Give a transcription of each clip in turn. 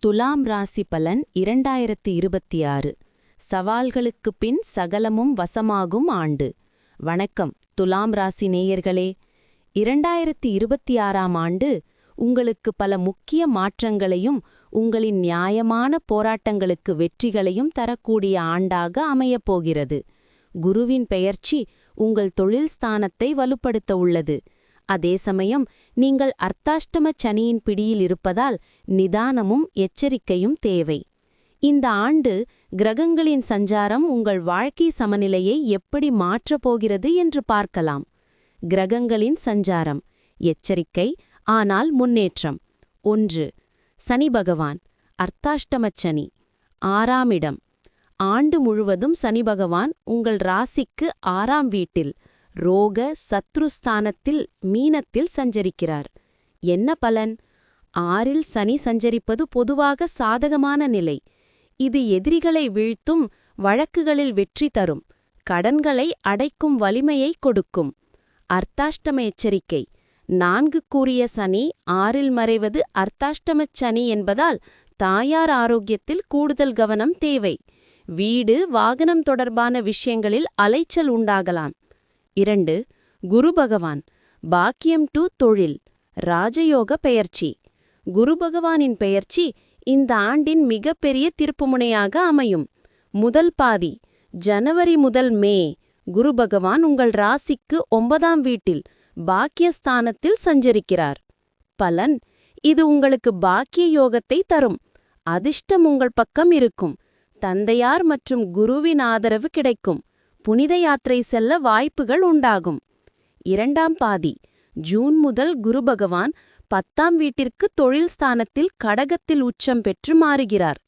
துலாம் ராசி பலன் இரண்டாயிரத்து இருபத்தி ஆறு. சவால்களுக்குப் பின் சகலமும் வசமாகும் ஆண்டு. வணக்கம் துலாம் ராசி நேயர்களே. இரண்டாயிரத்து இருபத்தி ஆறாம் ஆண்டு உங்களுக்கு பல முக்கிய மாற்றங்களையும் உங்களின் நியாயமான போராட்டங்களுக்கு வெற்றிகளையும் தரக்கூடிய ஆண்டாக அமையப் போகிறது. குருவின் பெயர்ச்சி உங்கள் தொழில் ஸ்தானத்தை வலுப்படுத்த உள்ளது. அதே சமயம் நீங்கள் அர்த்தாஷ்டம சனியின் பிடியில் இருப்பதால் நிதானமும் எச்சரிக்கையும் தேவை. இந்த ஆண்டு கிரகங்களின் சஞ்சாரம் உங்கள் வாழ்க்கை சமநிலையை எப்படி மாற்றப் போகிறது என்று பார்க்கலாம். கிரகங்களின் சஞ்சாரம். எச்சரிக்கை ஆனால் முன்னேற்றம். ஒன்று சனி பகவான் அர்த்தாஷ்டமச் சனி. ஆறாம் இடம். ஆண்டு முழுவதும் சனி பகவான் உங்கள் ராசிக்கு ஆறாம் வீட்டில். ரோக சத்ருஸ்தானத்தில் மீனத்தில் சஞ்சரிக்கிறார். என்ன பலன்? ஆறில் சனி சஞ்சரிப்பது பொதுவாக சாதகமான நிலை. இது எதிரிகளை வீழ்த்தும் வழக்குகளில் வெற்றி தரும் கடன்களை அடைக்கும் வலிமையை கொடுக்கும். அர்த்தாஷ்டம எச்சரிக்கை. நான்கு கூறிய சனி ஆறில் மறைவது அர்த்தாஷ்டமச் சனி என்பதால் தாயார் ஆரோக்கியத்தில் கூடுதல் கவனம் தேவை. வீடு வாகனம் தொடர்பான விஷயங்களில் அலைச்சல் உண்டாகலாம். இரண்டு குரு பகவான் பாக்கியம் டு தொழில் ராஜயோக பெயர்ச்சி. குரு பகவானின் பெயர்ச்சி இந்த ஆண்டின் மிகப்பெரிய திருப்புமுனையாக அமையும். முதல் பாதி ஜனவரி முதல் மே குரு பகவான் உங்கள் ராசிக்கு ஒன்பதாம் வீட்டில் பாக்கியஸ்தானத்தில் சஞ்சரிக்கிறார். பலன் இது உங்களுக்கு பாக்கிய யோகத்தை தரும். அதிர்ஷ்டம் உங்கள் பக்கம் இருக்கும். தந்தையார் மற்றும் குருவின் ஆதரவு கிடைக்கும். புனித யாத்திரை செல்ல வாய்ப்புகள் உண்டாகும். இரண்டாம் பாதி. ஜூன் முதல் குரு பகவான் பத்தாம் வீட்டிற்கு தொழில் ஸ்தானத்தில் கடகத்தில் உச்சம் பெற்று மாறுகிறார்.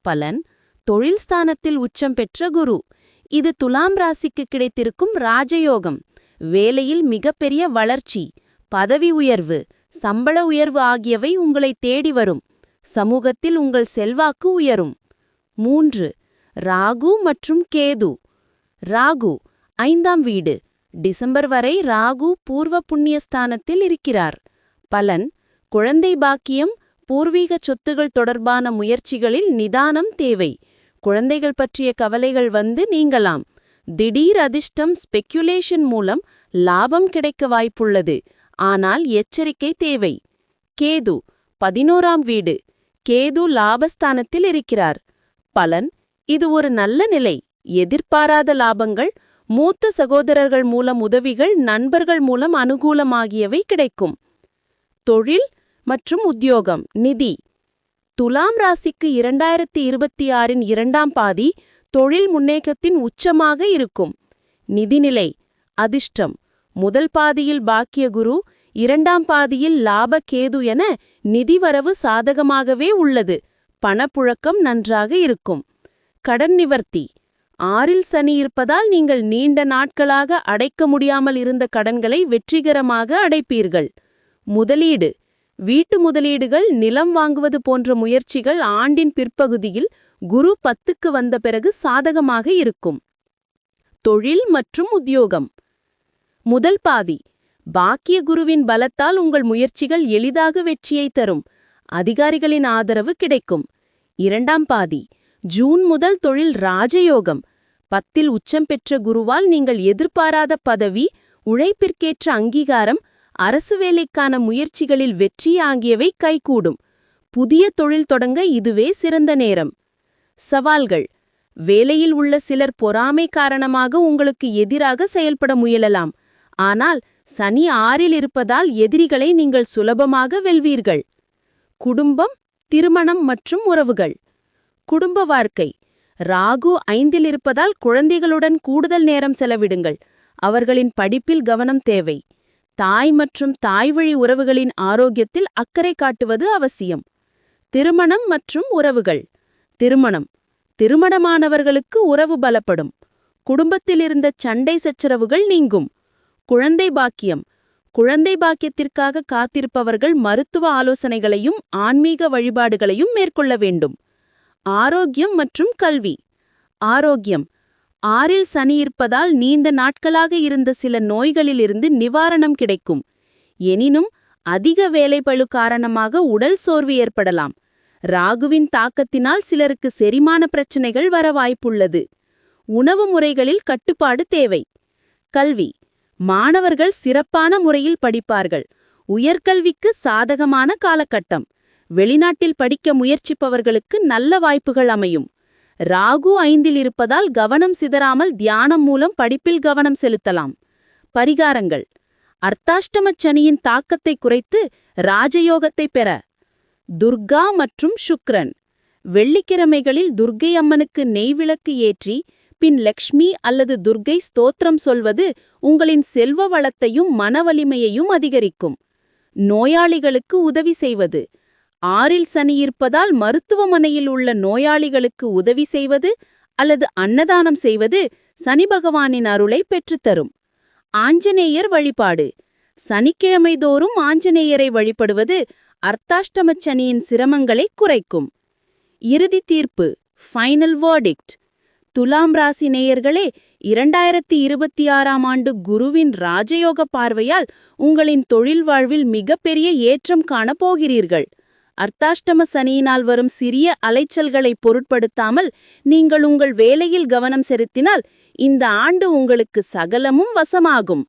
பலன் தொழில் ஸ்தானத்தில் உச்சம் பெற்ற குரு. இது துலாம் ராசிக்கு கிடைத்திருக்கும் ராஜயோகம். வேலையில் மிகப்பெரிய வளர்ச்சி பதவி உயர்வு சம்பள உயர்வு ஆகியவை உங்களை தேடி வரும். சமூகத்தில் உங்கள் செல்வாக்கு உயரும். மூன்று. ராகு மற்றும் கேது. ராகு ஐந்தாம் வீடு. டிசம்பர் வரை ராகு பூர்வ புண்ணியஸ்தானத்தில் இருக்கிறார். பலன் குழந்தை பாக்கியம் பூர்வீக சொத்துகள் தொடர்பான முயற்சிகளில் நிதானம் தேவை. குழந்தைகள் பற்றிய கவலைகள் வந்து நீங்கலாம். திடீர் அதிர்ஷ்டம் ஸ்பெக்குலேஷன் மூலம் லாபம் கிடைக்க வாய்ப்புள்ளது. ஆனால் எச்சரிக்கை தேவை. கேது பதினோராம் வீடு. கேது லாபஸ்தானத்தில் இருக்கிறார். பலன் இது ஒரு நல்ல நிலை. எதிர்பாராத லாபங்கள் மூத்த சகோதரர்கள் மூலம் உதவிகள் நண்பர்கள் மூலம் அனுகூலமாகியவை கிடைக்கும். தொழில் மற்றும் உத்தியோகம் நிதி. துலாம் ராசிக்கு இரண்டாயிரத்தி இருபத்தி ஆறின் இரண்டாம் பாதி தொழில் முன்னேற்றத்தின் உச்சமாக இருக்கும். நிதிநிலை அதிர்ஷ்டம். முதல் பாதியில் பாக்கிய குரு இரண்டாம் பாதியில் லாப கேது என நிதிவரவு சாதகமாகவே உள்ளது. பணப்புழக்கம் நன்றாக இருக்கும். கடன் நிவர்த்தி. ஆறில் சனி இருப்பதால் நீங்கள் நீண்ட நாட்களாக அடைக்க முடியாமல் இருந்த கடன்களை வெற்றிகரமாக அடைப்பீர்கள். முதலீடு. வீட்டு முதலீடுகள் நிலம் வாங்குவது போன்ற முயற்சிகள் ஆண்டின் பிற்பகுதியில் குரு பத்துக்கு வந்த பிறகு சாதகமாக இருக்கும். தொழில் மற்றும் உத்தியோகம். முதல் பாதி. பாக்கிய குருவின் பலத்தால் உங்கள் முயற்சிகள் எளிதாக வெற்றியை தரும். அதிகாரிகளின் ஆதரவு கிடைக்கும். இரண்டாம் பாதி. ஜூன் முதல் தொழில் ராஜயோகம். பத்தில் உச்சம் பெற்ற குருவால் நீங்கள் எதிர்பாராத பதவி உழைப்பிற்கேற்ற அங்கீகாரம் அரசு வேலைக்கான முயற்சிகளில் வெற்றி ஆகியவை கைகூடும். புதிய தொழில் தொடங்க இதுவே சிறந்த நேரம். சவால்கள். வேலையில் உள்ள சிலர் பொறாமை காரணமாக உங்களுக்கு எதிராக செயல்பட முயலலாம். ஆனால் சனி ஆறில் இருப்பதால் எதிரிகளை நீங்கள் சுலபமாக வெல்வீர்கள். குடும்பம் திருமணம் மற்றும் உறவுகள். குடும்ப வாழ்க்கை. ராகு ஐந்தில் இருப்பதால் குழந்தைகளுடன் கூடுதல் நேரம் செலவிடுங்கள். அவர்களின் படிப்பில் கவனம் தேவை. தாய் மற்றும் தாய்வழி உறவுகளின் ஆரோக்கியத்தில் அக்கறை காட்டுவது அவசியம். திருமணம் மற்றும் உறவுகள். திருமணம். திருமணமானவர்களுக்கு உறவு பலப்படும். குடும்பத்தில் இருந்த சண்டை சச்சரவுகள் நீங்கும். குழந்தை பாக்கியம். குழந்தை பாக்கியத்திற்காக காத்திருப்பவர்கள் மருத்துவ ஆலோசனைகளையும் ஆன்மீக வழிபாடுகளையும் மேற்கொள்ள வேண்டும். ஆரோக்கியம் மற்றும் கல்வி. ஆரோக்கியம். ஆறில் சனி இருப்பதால் நீண்ட நாட்களாக இருந்த சில நோய்களிலிருந்து நிவாரணம் கிடைக்கும். எனினும் அதிக வேலைப்பழு காரணமாக உடல் சோர்வு ஏற்படலாம். ராகுவின் தாக்கத்தினால் சிலருக்கு செரிமான பிரச்சனைகள் வர வாய்ப்புள்ளது. உணவு முறைகளில் கட்டுப்பாடு தேவை. கல்வி. மாணவர்கள் சிறப்பான முறையில் படிப்பார்கள். உயர்கல்விக்கு சாதகமான காலகட்டம். வெளிநாட்டில் படிக்க முயற்சிப்பவர்களுக்கு நல்ல வாய்ப்புகள் அமையும். ராகு ஐந்தில் இருப்பதால் கவனம் சிதறாமல் தியானம் மூலம் படிப்பில் கவனம் செலுத்தலாம். பரிகாரங்கள். அர்த்தாஷ்டமச் சனியின் தாக்கத்தை குறைத்து ராஜயோகத்தை பெற. துர்கா மற்றும் சுக்ரன். வெள்ளிக்கிழமைகளில் துர்க்கை அம்மனுக்கு நெய்விளக்கு ஏற்றி பின் லக்ஷ்மி அல்லது துர்க்கை ஸ்தோத்திரம் சொல்வது உங்களின் செல்வ வளத்தையும் மனவலிமையையும் அதிகரிக்கும். நோயாளிகளுக்கு உதவி செய்வது. ஆறில் சனி இருப்பதால் மருத்துவமனையில் உள்ள நோயாளிகளுக்கு உதவி செய்வது அல்லது அன்னதானம் செய்வது சனி பகவானின் அருளை பெற்றுத்தரும். ஆஞ்சநேயர் வழிபாடு. சனிக்கிழமை தோறும் ஆஞ்சநேயரை வழிபடுவது அர்த்தாஷ்டமச் சனியின் சிரமங்களை குறைக்கும். இறுதி தீர்ப்பு. ஃபைனல் வேர்டிக்ட் துலாம் ராசி நேயர்களே இரண்டாயிரத்தி இருபத்தி ஆறாம் ஆண்டு குருவின் ராஜயோக பார்வையால் உங்களின் தொழில் வாழ்வில் மிகப்பெரிய ஏற்றம் காணப் போகிறீர்கள். அர்த்தாஷ்டம சனியினால் வரும் சிறிய அலைச்சல்களை பொருட்படுத்தாமல் நீங்கள் உங்கள் வேலையில் கவனம் செலுத்தினால் இந்த ஆண்டு உங்களுக்கு சகலமும் வசமாகும்.